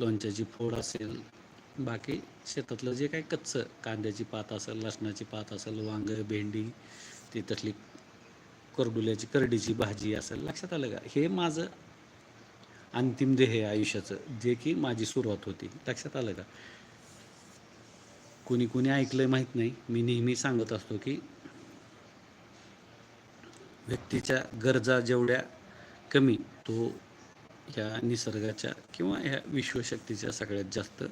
लोणच्याची फोड असेल बाकी शेतातलं जे काही कच्चं कांद्याची पात असेल लसणाची पात असेल वांगं भेंडी ती तसली करडुल्याची करडीची भाजी असेल लक्षात आलं का? हे माझं अंतिम ध्येय आयुष्याचं जे की माझी सुरुवात होती. लक्षात आलं का? कुणी कुणी ऐकलंय माहीत नाही. मी नेहमी सांगत असतो की व्यक्तीच्या गरजा जेवढ्या कमी तो ह्या निसर्गाच्या किंवा ह्या विश्वशक्तीच्या सगळ्यात जास्त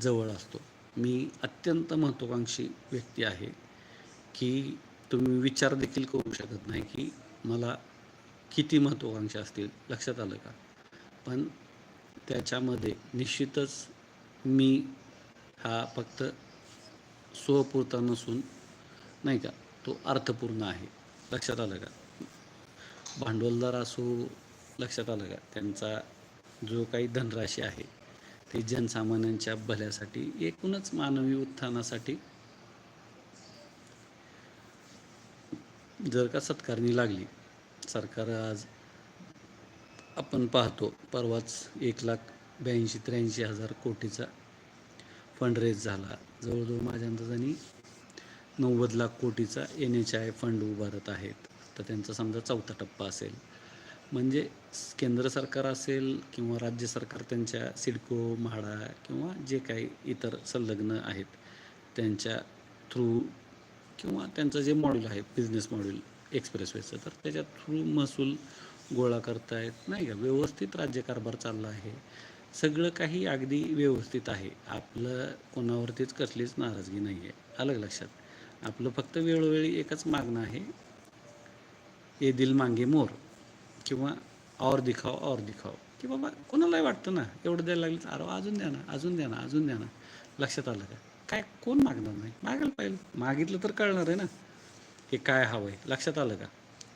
जवळ असतो. मी अत्यंत महत्त्वाकांक्षी व्यक्ती आहे की तुम्ही विचार देखील करू शकत नाही की मला किती महत्त्वाकांक्षा असतील लक्षात आलं का? पण त्याच्यामध्ये निश्चितच मी हा फक्त स्वपुरता नसून नाही का तो अर्थपूर्ण आहे. लक्षात आलं का? भांडवलदार असो लक्षात आलं का? त्यांचा जो काही धनराशी आहे ते जनसामान्यांच्या भल्यासाठी एकूणच मानवी उत्थानासाठी जर का सत्कारणी लागली सरकार आज आपण पाहतो परवाच एक लाख ब्याऐंशी त्र्याऐंशी हजार कोटीचा फंड रेज झाला. जवळजवळ माझ्या अंदाजाने नव्वद लाख कोटीचा एन एच आय फंड उभारत आहेत. तर त्यांचा समजा चौथा टप्पा असेल. म्हणजे केंद्र सरकार असेल किंवा राज्य सरकार त्यांच्या सिडको म्हाडा किंवा जे काही इतर संलग्न आहेत त्यांच्या थ्रू किंवा त्यांचं जे मॉड्यूल आहे बिझनेस मॉड्यूल एक्सप्रेसवेचं तर त्याच्या थ्रू महसूल गोळा करतायत. नाही का? व्यवस्थित राज्यकारभार चालला आहे. सगळं काही अगदी व्यवस्थित आहे. आपलं कोणावरतीच कसलीच नाराजगी नाही आहे अलग लक्षात? आपलं फक्त वेळोवेळी एकच मागणं आहे. ये दिल मांगे मोर. किंवा और दिखाव और दिखाव की बाबा कोणालाही वाटतं ना एवढं द्यायला लागलं तर अरे अजून द्या ना अजून द्या ना अजून द्या ना. लक्षात आलं का? काय कोण मागणार नाही? मागायला पाहिजे. मागितलं तर कळणार आहे ना हे काय हवं आहे लक्षात आलं का?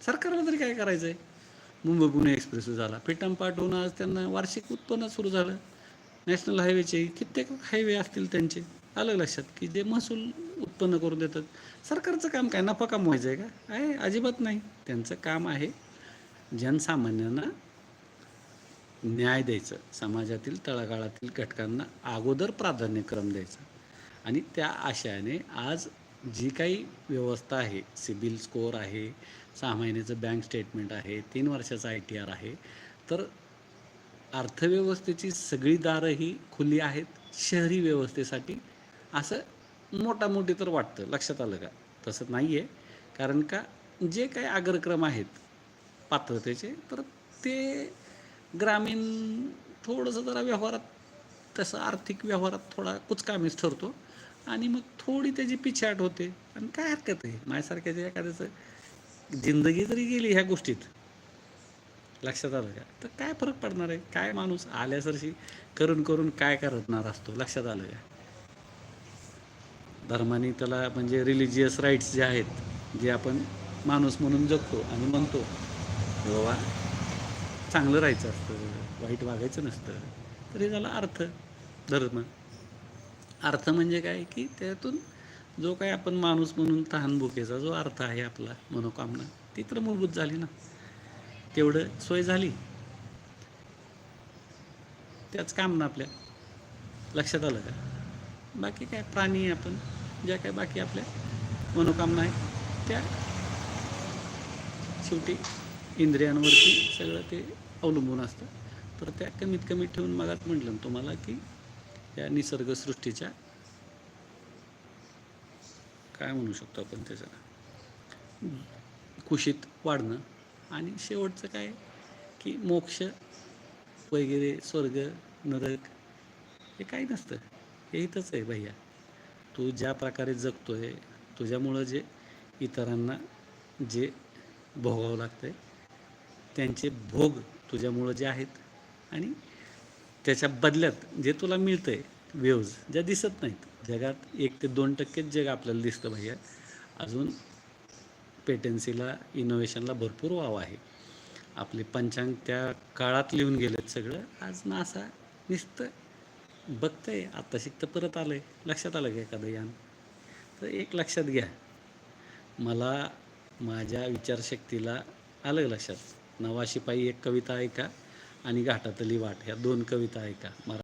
सरकारला तरी काय करायचं आहे मुंबई पुणे एक्सप्रेस झाला. फिटम पाठवून आज त्यांना वार्षिक उत्पन्न सुरू झालं. नॅशनल हायवेचे कित्येक हायवे असतील त्यांचे. आलं लक्षात की जे महसूल उत्पन्न करून देतात. सरकारचं काम काय? नफा कमवायचं आहे का? आहे अजिबात नाही. त्यांचं काम आहे जनसामान्यांना न्याय द्यायचं. समाजातील तळागाळातील घटकांना अगोदर प्राधान्यक्रम द्यायचं. आणि त्या आशयाने आज जी काही व्यवस्था आहे सिबिल स्कोअर आहे सहा महिन्याचं बँक स्टेटमेंट आहे तीन वर्षाचा आय टी आर आहे तर अर्थव्यवस्थेची सगळी दारं ही खुली आहेत. शहरी व्यवस्थेसाठी असं मोठामोठी तर वाटतं. लक्षात आलं का? तसं नाही आहे कारण का? जे काही अग्रक्रम आहेत पात्रतेचे तर ते ग्रामीण थोडंसं जरा व्यवहारात तसं आर्थिक व्यवहारात थोडा कुचकामीच ठरतो. आणि मग थोडी त्याची पिछाट होते. आणि काय हरकत आहे? माझ्यासारख्याच्या एखाद्याचं जिंदगी जरी गेली ह्या गोष्टीत लक्षात आलं का? तर काय फरक पडणार आहे? काय माणूस आल्यासरशी करून करून काय करणार असतो? लक्षात आलं का? धर्माने त्याला म्हणजे रिलिजियस राईट्स जे आहेत जे आपण माणूस म्हणून जगतो आणि म्हणतो की बाबा चांगलं राहायचं असतं वाईट वागायचं नसतं तर हे झाला अर्थ धर्म. अर्थ म्हणजे काय की त्यातून जो काही आपण माणूस म्हणून तहान भुकेचा जो अर्थ आहे आपला मनोकामना ती तर मूलभूत झाली ना. तेवढं सोय झाली. त्याच काम ना आपल्या लक्षात आलं का? बाकी काय प्राणी आपण ज्या काय बाकी आपल्या मनोकामना आहेत त्या शेवटी इंद्रियांवरती सगळं ते अवलंबून असतं. तर त्या कमीत कमी ठेवून मगात म्हटलं तुम्हाला की या निसर्गसृष्टीच्या काय म्हणू शकतो आपण त्याचं कुशीत वाढणं आणि शेवटचं काय? की मोक्ष वगैरे स्वर्ग नरक हे काही नसतं. हे इथंच आहे भैया. तू ज्या प्रकारे जगतोय तुझ्यामुळं जे इतरांना जे भोगावं लागतंय त्यांचे भोग तुझ्यामुळं जे आहेत आणि त्याच्या बदल्यात जे तुला मिळतंय व्यूज ज्या दिसत नाहीत. जगात एक ते दोन टक्केच जग आपल्याला दिसतं भैया. अजून पेटन्सीला इनोव्हेशनला भरपूर वाव आहे. आपले पंचांग त्या काळात लिहून गेलेत सगळं. आज नासा नुसतं बघतंय आत्ता शिकतं परत आलं आहे लक्षात आलं का एखादं यान? तर एक लक्षात घ्या. मला माझ्या विचारशक्तीला आलं लक्षात. नवाशिपाई एक कविता ऐका आणि घाटातली वाट ह्या दोन कविता ऐका. मरा